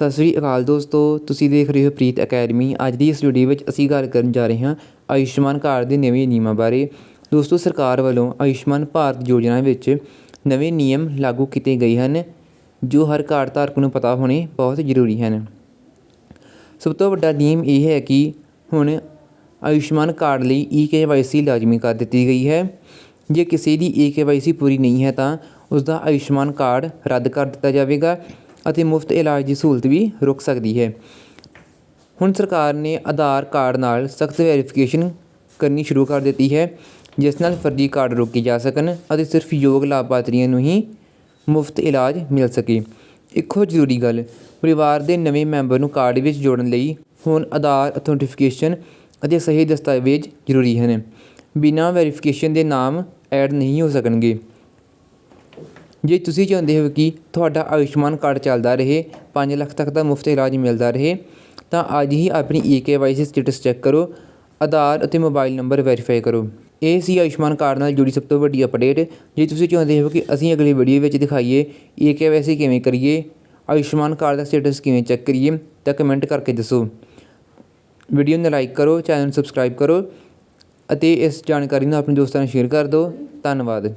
ਸਤਿ ਸ੍ਰੀ ਅਕਾਲ ਦੋਸਤੋ, ਤੁਸੀਂ ਦੇਖ ਰਹੇ ਹੋ ਪ੍ਰੀਤ ਅਕੈਡਮੀ। ਅੱਜ ਦੀ ਇਸ ਵੀਡੀਓ ਵਿੱਚ ਅਸੀਂ ਗੱਲ ਕਰਨ ਜਾ ਰਹੇ ਹਾਂ ਆਯੁਸ਼ਮਾਨ ਕਾਰਡ ਦੇ ਨਵੇਂ ਨਿਯਮਾਂ ਬਾਰੇ। ਦੋਸਤੋ, ਸਰਕਾਰ ਵੱਲੋਂ ਆਯੁਸ਼ਮਾਨ ਭਾਰਤ ਯੋਜਨਾ ਵਿੱਚ ਨਵੇਂ ਨਿਯਮ ਲਾਗੂ ਕੀਤੇ ਗਏ ਹਨ, ਜੋ ਹਰ ਕਾਰਡ ਧਾਰਕ ਨੂੰ ਪਤਾ ਹੋਣੇ ਬਹੁਤ ਜ਼ਰੂਰੀ ਹਨ। ਸਭ ਤੋਂ ਵੱਡਾ ਨਿਯਮ ਇਹ ਹੈ ਕਿ ਹੁਣ ਆਯੁਸ਼ਮਾਨ ਕਾਰਡ ਲਈ ਈ ਕੇ ਲਾਜ਼ਮੀ ਕਰ ਦਿੱਤੀ ਗਈ ਹੈ। ਜੇ ਕਿਸੇ ਦੀ ਈ ਕੇ ਪੂਰੀ ਨਹੀਂ ਹੈ ਤਾਂ ਉਸ ਦਾ ਆਯੁਸ਼ਮਾਨ ਕਾਰਡ ਰੱਦ ਕਰ ਦਿੱਤਾ ਜਾਵੇਗਾ। ਅਤੇ ਮੁਫਤ ਇਲਾਜ ਦੀ ਸਹੂਲਤ ਵੀ ਰੁਕ ਸਕਦੀ ਹੈ। ਹੁਣ ਸਰਕਾਰ ਨੇ ਆਧਾਰ ਕਾਰਡ ਨਾਲ ਸਖਤ ਵੈਰੀਫਿਕੇਸ਼ਨ ਕਰਨੀ ਸ਼ੁਰੂ ਕਰ ਦਿੱਤੀ ਹੈ, ਜਿਸ ਨਾਲ ਫਰਜ਼ੀ ਕਾਰਡ ਰੋਕੇ ਜਾ ਸਕਣ ਅਤੇ ਸਿਰਫ ਯੋਗ ਲਾਭਪਾਤਰੀਆਂ ਨੂੰ ਹੀ ਮੁਫਤ ਇਲਾਜ ਮਿਲ ਸਕੇ। ਇੱਕੋ ਜ਼ਰੂਰੀ ਗੱਲ, ਪਰਿਵਾਰ ਦੇ ਨਵੇਂ ਮੈਂਬਰ ਨੂੰ ਕਾਰਡ ਵਿੱਚ ਜੋੜਨ ਲਈ ਹੁਣ ਆਧਾਰ ਅਥੈਂਟੀਫਿਕੇਸ਼ਨ ਅਤੇ ਸਹੀ ਦਸਤਾਵੇਜ਼ ਜ਼ਰੂਰੀ ਹਨ। ਬਿਨਾਂ ਵੈਰੀਫਿਕੇਸ਼ਨ ਦੇ ਨਾਮ ਐਡ ਨਹੀਂ ਹੋ ਸਕਣਗੇ। ਜੇ ਤੁਸੀਂ ਚਾਹੁੰਦੇ ਹੋ ਕਿ ਤੁਹਾਡਾ ਆਯੁਸ਼ਮਾਨ ਕਾਰਡ ਚੱਲਦਾ ਰਹੇ 5 ਲੱਖ ਤੱਕ ਦਾ ਮੁਫਤ ਇਲਾਜ ਮਿਲਦਾ ਰਹੇ, ਤਾਂ ਅੱਜ ਹੀ ਆਪਣੀ ਈ ਕੇ ਸਟੇਟਸ ਚੈੱਕ ਕਰੋ, ਆਧਾਰ ਅਤੇ ਮੋਬਾਈਲ ਨੰਬਰ ਵੈਰੀਫਾਈ ਕਰੋ। ਇਹ ਸੀ ਆਯੁਸ਼ਮਾਨ ਕਾਰਡ ਨਾਲ ਜੁੜੀ ਸਭ ਤੋਂ ਵੱਡੀ ਅਪਡੇਟ। ਜੇ ਤੁਸੀਂ ਚਾਹੁੰਦੇ ਹੋ ਕਿ ਅਸੀਂ ਅਗਲੀ ਵੀਡੀਓ ਵਿੱਚ ਦਿਖਾਈਏ ਈ ਕੇ ਕਿਵੇਂ ਕਰੀਏ, ਆਯੁਸ਼ਮਾਨ ਕਾਰਡ ਦਾ ਸਟੇਟਸ ਕਿਵੇਂ ਚੈੱਕ ਕਰੀਏ, ਤਾਂ ਕਮੈਂਟ ਕਰਕੇ ਦੱਸੋ। ਵੀਡੀਓ ਨੂੰ ਲਾਈਕ ਕਰੋ, ਚੈਨਲ ਨੂੰ ਸਬਸਕ੍ਰਾਈਬ ਕਰੋ ਅਤੇ ਇਸ ਜਾਣਕਾਰੀ ਨੂੰ ਆਪਣੇ ਦੋਸਤਾਂ ਨਾਲ ਸ਼ੇਅਰ ਕਰ ਦਿਓ। ਧੰਨਵਾਦ।